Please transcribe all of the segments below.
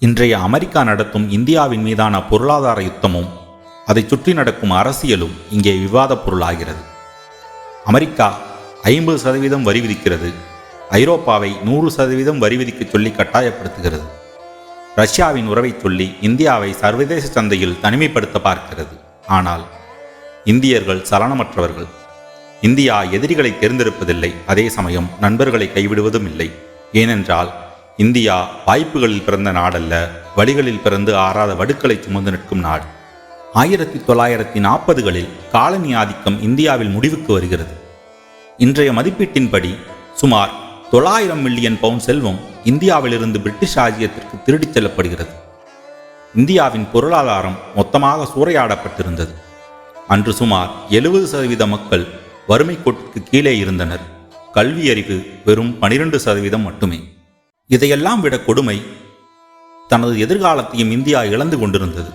இன்றைய அமெரிக்கா நடத்தும் இந்தியாவின் மீதான பொருளாதார யுத்தமும் அதைச் சுற்றி நடக்கும் அரசியலும் இங்கே விவாதப் பொருளாகிறது. அமெரிக்கா ஐம்பது சதவீதம் வரி விதிக்கிறது. ஐரோப்பாவை நூறு சதவீதம் வரி விதிக்கச் சொல்லி கட்டாயப்படுத்துகிறது. ரஷ்யாவின் உறவைச் சொல்லி இந்தியாவை சர்வதேச சந்தையில் தனிமைப்படுத்த பார்க்கிறது. ஆனால் இந்தியர்கள் சலனமற்றவர்கள். இந்தியா எதிரிகளை தேர்ந்தெடுப்பதில்லை. அதே சமயம் நண்பர்களை கைவிடுவதும் இல்லை. ஏனென்றால் இந்தியா வாய்ப்புகளில் பிறந்த நாடல்ல வழிகளில் பிறந்து ஆறாத வடுக்களை சுமந்து நிற்கும் நாடு. ஆயிரத்தி தொள்ளாயிரத்தி நாற்பதுகளில் காலனி ஆதிக்கம் இந்தியாவில் முடிவுக்கு வருகிறது. இன்றைய மதிப்பீட்டின்படி சுமார் தொள்ளாயிரம் மில்லியன் பவுண்ட் செல்வம் இந்தியாவிலிருந்து பிரிட்டிஷ் ஆஜியத்திற்கு திருடிச் செல்லப்படுகிறது. இந்தியாவின் பொருளாதாரம் மொத்தமாக சூறையாடப்பட்டிருந்தது. அன்று சுமார் எழுபது சதவீத மக்கள் வறுமை கோட்டிற்கு கீழே இருந்தனர். கல்வியறிவு வெறும் பனிரெண்டு சதவீதம் மட்டுமே. இதையெல்லாம் விட கொடுமை தனது எதிர்காலத்தையும் இந்தியா இழந்து கொண்டிருந்தது.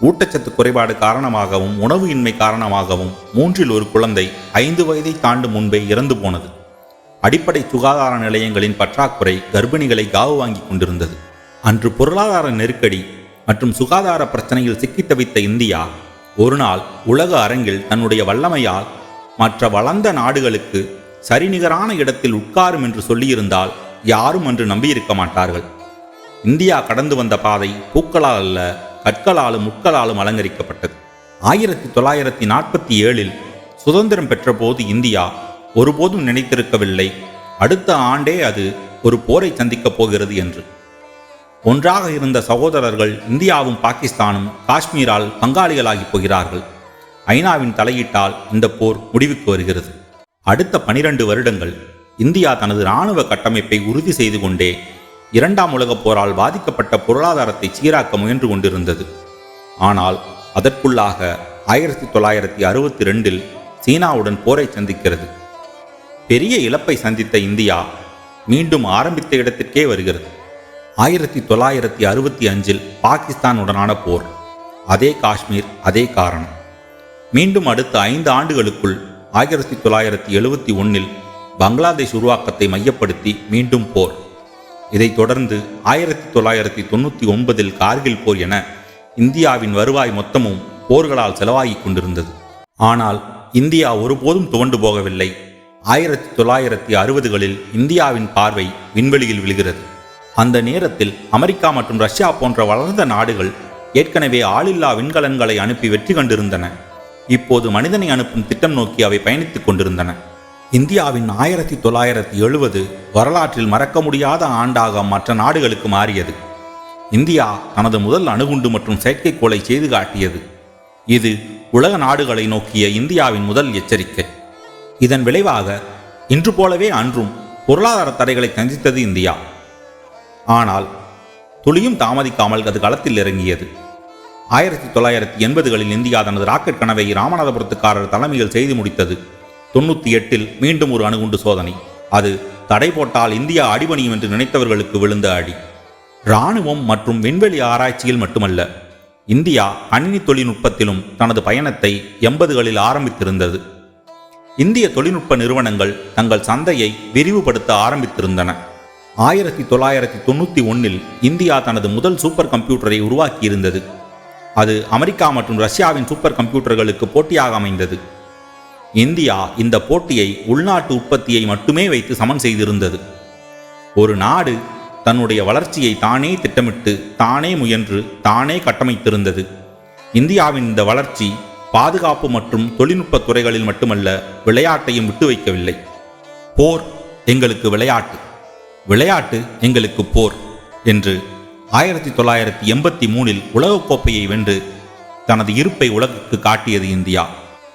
ஊட்டச்சத்து குறைபாடு காரணமாகவும் உணவு இன்மை காரணமாகவும் மூன்றில் ஒரு குழந்தை ஐந்து வயதை தாண்டும் முன்பே இறந்து போனது. அடிப்படை சுகாதார நிலையங்களின் பற்றாக்குறை கர்ப்பிணிகளை காவு வாங்கி கொண்டிருந்தது. அன்று பொருளாதார நெருக்கடி மற்றும் சுகாதார பிரச்சனையில் சிக்கித் தவித்த இந்தியா ஒருநாள் உலக அரங்கில் தன்னுடைய வல்லமையால் மற்ற வளர்ந்த நாடுகளுக்கு சரிநிகரான இடத்தில் உட்காரும் என்று சொல்லியிருந்தால் யாரும் அன்று நம்பியிருக்க மாட்டார்கள். இந்தியா கடந்து வந்த பாதை பூக்களால் அல்ல கற்களாலும் முட்களாலும் அலங்கரிக்கப்பட்டது. ஆயிரத்தி தொள்ளாயிரத்தி நாற்பத்தி ஏழில் சுதந்திரம் பெற்றபோது இந்தியா ஒருபோதும் நினைத்திருக்கவில்லை. அடுத்த ஆண்டே அது ஒரு போரை சந்திக்கப் போகிறது என்று. ஒன்றாக இருந்த சகோதரர்கள் இந்தியாவும் பாகிஸ்தானும் காஷ்மீரால் பங்காளிகளாகி போகிறார்கள். ஐநாவின் தலையீட்டால் இந்த போர் முடிவுக்கு வருகிறது. அடுத்த பனிரெண்டு வருடங்கள் இந்தியா தனது இராணுவ கட்டமைப்பை உறுதி செய்து கொண்டே இரண்டாம் உலகப் போரால் பாதிக்கப்பட்ட பொருளாதாரத்தை சீராக்க முயன்று கொண்டிருந்தது. ஆனால் அதற்குள்ளாக ஆயிரத்தி தொள்ளாயிரத்தி அறுபத்தி ரெண்டில் சீனாவுடன் போரை சந்திக்கிறது. பெரிய இழப்பை சந்தித்த இந்தியா மீண்டும் ஆரம்பித்த இடத்திற்கே வருகிறது. ஆயிரத்தி தொள்ளாயிரத்தி அறுபத்தி அஞ்சில் பாகிஸ்தானுடனான போர். அதே காஷ்மீர் அதே காரணம். மீண்டும் அடுத்த ஐந்து ஆண்டுகளுக்குள் ஆயிரத்தி தொள்ளாயிரத்தி எழுபத்தி ஒன்றில் பங்களாதேஷ் உருவாக்கத்தை மையப்படுத்தி மீண்டும் போர். இதைத் தொடர்ந்து ஆயிரத்தி தொள்ளாயிரத்தி தொண்ணூற்றி ஒன்பதில் கார்கில் போர் என இந்தியாவின் வருவாய் மொத்தமும் போர்களால் செலவாகிக் கொண்டிருந்தது. ஆனால் இந்தியா ஒருபோதும் துவண்டு போகவில்லை. ஆயிரத்தி தொள்ளாயிரத்தி அறுபதுகளில் இந்தியாவின் பார்வை விண்வெளியில் விழுகிறது. அந்த நேரத்தில் அமெரிக்கா மற்றும் ரஷ்யா போன்ற வளர்ந்த நாடுகள் ஏற்கனவே ஆளில்லா விண்கலன்களை அனுப்பி வெற்றி கண்டிருந்தன. இப்போது மனிதனை அனுப்பும் திட்டம் நோக்கி அவை பயணித்துக் கொண்டிருந்தன. இந்தியாவின் ஆயிரத்தி தொள்ளாயிரத்தி எழுபது வரலாற்றில் மறக்க முடியாத ஆண்டாக மற்ற நாடுகளுக்கு மாறியது. இந்தியா தனது முதல் அணுகுண்டு மற்றும் செயற்கைக்கோளை செய்து காட்டியது. இது உலக நாடுகளை நோக்கிய இந்தியாவின் முதல் எச்சரிக்கை. இதன் விளைவாக இன்று போலவே அன்றும் பொருளாதார தடைகளை சந்தித்தது இந்தியா. ஆனால் துளியும் தாமதிக்காமல் அது களத்தில் இறங்கியது. ஆயிரத்தி தொள்ளாயிரத்தி எண்பதுகளில் இந்தியா தனது ராக்கெட் கனவை ராமநாதபுரத்துக்காரர் தலைமையில் செய்து முடித்தது. தொண்ணூற்றி எட்டில் மீண்டும் ஒரு அணுகுண்டு சோதனை. அது தடை போட்டால் இந்தியா அடிபணியும் என்று நினைத்தவர்களுக்கு விழுந்த அடி. இராணுவம் மற்றும் விண்வெளி ஆராய்ச்சியில் மட்டுமல்ல இந்தியா கணினி தொழில்நுட்பத்திலும் தனது பயணத்தை எண்பதுகளில் ஆரம்பித்திருந்தது. இந்திய தொழில்நுட்ப நிறுவனங்கள் தங்கள் சந்தையை விரிவுபடுத்த ஆரம்பித்திருந்தன. ஆயிரத்தி தொள்ளாயிரத்தி தொண்ணூற்றி ஒன்னில் இந்தியா தனது முதல் சூப்பர் கம்ப்யூட்டரை உருவாக்கியிருந்தது. அது அமெரிக்கா மற்றும் ரஷ்யாவின் சூப்பர் கம்ப்யூட்டர்களுக்கு போட்டியாக அமைந்தது. இந்தியா இந்த போட்டியை உள்நாட்டு உற்பத்தியை மட்டுமே வைத்து சமன் செய்திருந்தது. ஒரு நாடு தன்னுடைய வளர்ச்சியை தானே திட்டமிட்டு தானே முயன்று தானே கட்டமைத்திருந்தது. இந்தியாவின் இந்த வளர்ச்சி பாதுகாப்பு மற்றும் தொழில்நுட்ப துறைகளில் மட்டுமல்ல விளையாட்டையும் விட்டு வைக்கவில்லை. போர் எங்களுக்கு விளையாட்டு. விளையாட்டு எங்களுக்கு போர் என்று ஆயிரத்தி தொள்ளாயிரத்தி எண்பத்தி மூணில் உலகக்கோப்பையை வென்று தனது இருப்பை உலகுக்கு காட்டியது இந்தியா.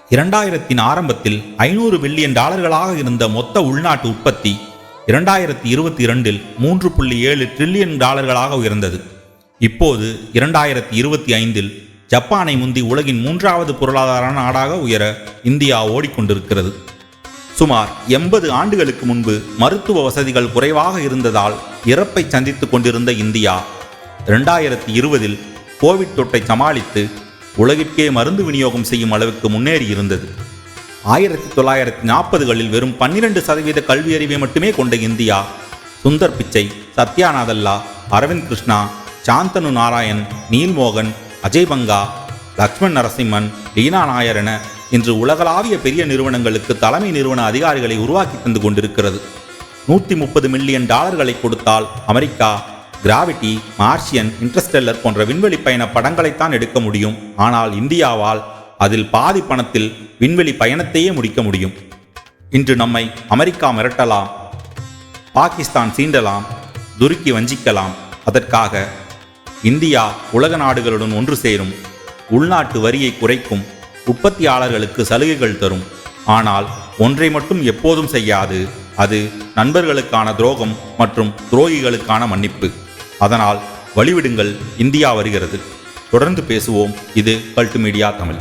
இரண்டாயிரத்தின் ஆரம்பத்தில் ஐநூறு பில்லியன் டாலர்களாக இருந்த மொத்த உள்நாட்டு உற்பத்தி இரண்டாயிரத்தி இருபத்தி இரண்டில் மூன்று புள்ளி ஏழு ட்ரில்லியன் டாலர்களாக உயர்ந்தது. இப்போது இரண்டாயிரத்தி இருபத்தி ஐந்தில் ஜப்பானை முந்தி உலகின் மூன்றாவது பொருளாதார நாடாக உயர இந்தியா ஓடிக்கொண்டிருக்கிறது. சுமார் எண்பது ஆண்டுகளுக்கு முன்பு மருத்துவ வசதிகள் குறைவாக இருந்ததால் இறப்பை சந்தித்துக் கொண்டிருந்த இந்தியா இரண்டாயிரத்தி இருபதில் கோவிட் தொட்டை சமாளித்து உலகிற்கே மருந்து விநியோகம் செய்யும் அளவுக்கு முன்னேறி இருந்தது. ஆயிரத்தி தொள்ளாயிரத்தி நாற்பதுகளில் வெறும் பன்னிரண்டு சதவீத கல்வி அறிவை மட்டுமே கொண்ட இந்தியா சுந்தர் பிச்சை சத்யாநாதல்லா அரவிந்த் கிருஷ்ணா சாந்தனு நாராயண் நீல்மோகன் அஜய் பங்கா லக்ஷ்மண் நரசிம்மன் லீனா நாயர் என இன்று உலகளாவிய பெரிய நிறுவனங்களுக்கு தலைமை நிறுவன அதிகாரிகளை உருவாக்கி தந்து கொண்டிருக்கிறது. நூற்றி முப்பது மில்லியன் டாலர்களை கொடுத்தால் அமெரிக்கா கிராவிட்டி மார்ஷியன் இன்டர்ஸ்டெல்லர் போன்ற விண்வெளி பயண படங்களைத்தான் எடுக்க முடியும். ஆனால் இந்தியாவால் அதில் பாதி பணத்தில் விண்வெளி பயணத்தையே முடிக்க முடியும். இன்று நம்மை அமெரிக்கா மிரட்டலாம். பாகிஸ்தான் சீண்டலாம். துருக்கி வஞ்சிக்கலாம். அதற்காக இந்தியா உலக நாடுகளுடன் ஒன்று சேரும். உள்நாட்டு வரியை குறைக்கும். உற்பத்தியாளர்களுக்கு சலுகைகள் தரும். ஆனால் ஒன்றை மட்டும் எப்போதும் செய்யாது. அது நண்பர்களுக்கான துரோகம் மற்றும் துரோகிகளுக்கான மன்னிப்பு. அதனால் வழிவிடுங்கள் இந்தியா வருகிறது. தொடர்ந்து பேசுவோம். இது கல்ட்டு மீடியா தமிழ்.